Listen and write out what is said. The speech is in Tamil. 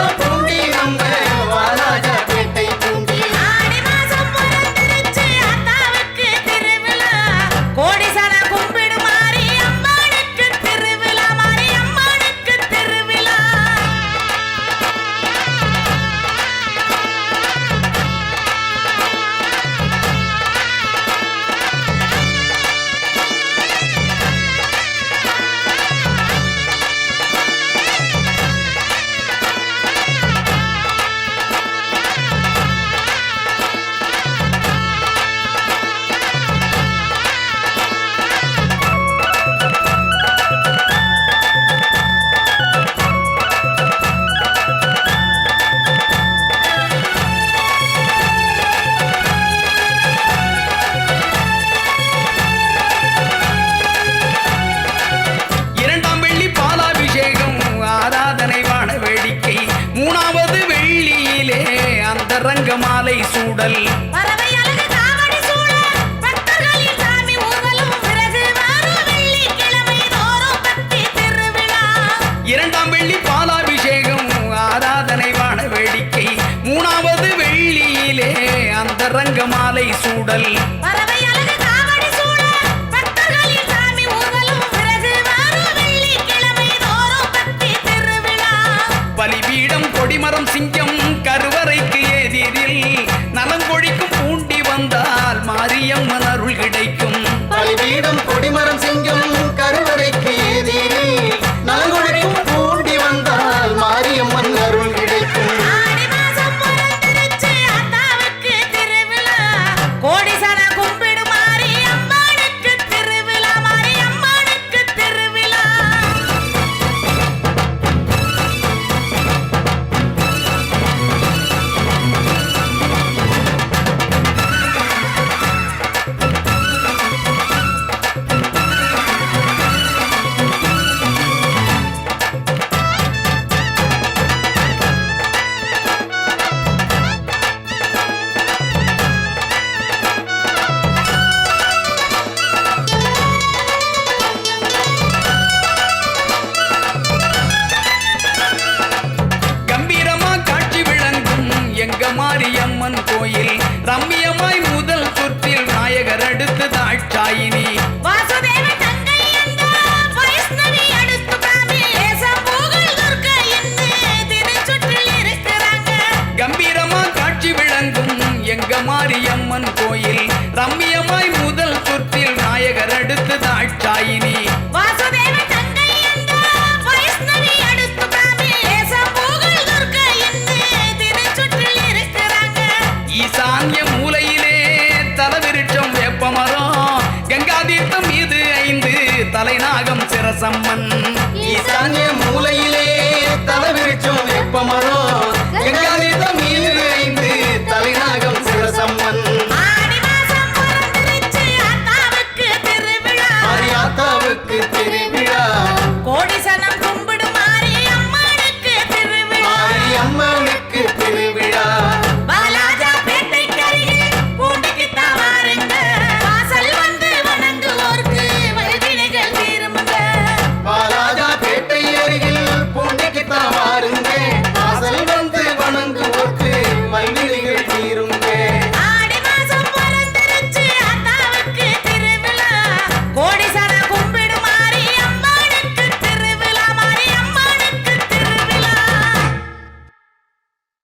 Santa. சாவடி சூடல் இரண்டாம் வெள்ளி பாலாபிஷேகம் ஆராதனை வான வேடிக்கை. மூணாவது வெள்ளியிலே அந்த ரங்க மாலை சூடல். பலிபீடம் கொடிமரம் சிங்கம் கருவறைக்கு கோயில். ரம்யமாய் முதல் சுற்றில் நாயகர் அடுத்து தாட்சாயினி. கம்பீரமா காட்சி விளங்கும் எங்க மாரியம்மன் கோயில். ரம்யமாய் முதல் சுற்றில் நாயகர் அடுத்து தாட்சாயினி. சம்மன் ஈசான்ய மூலையில்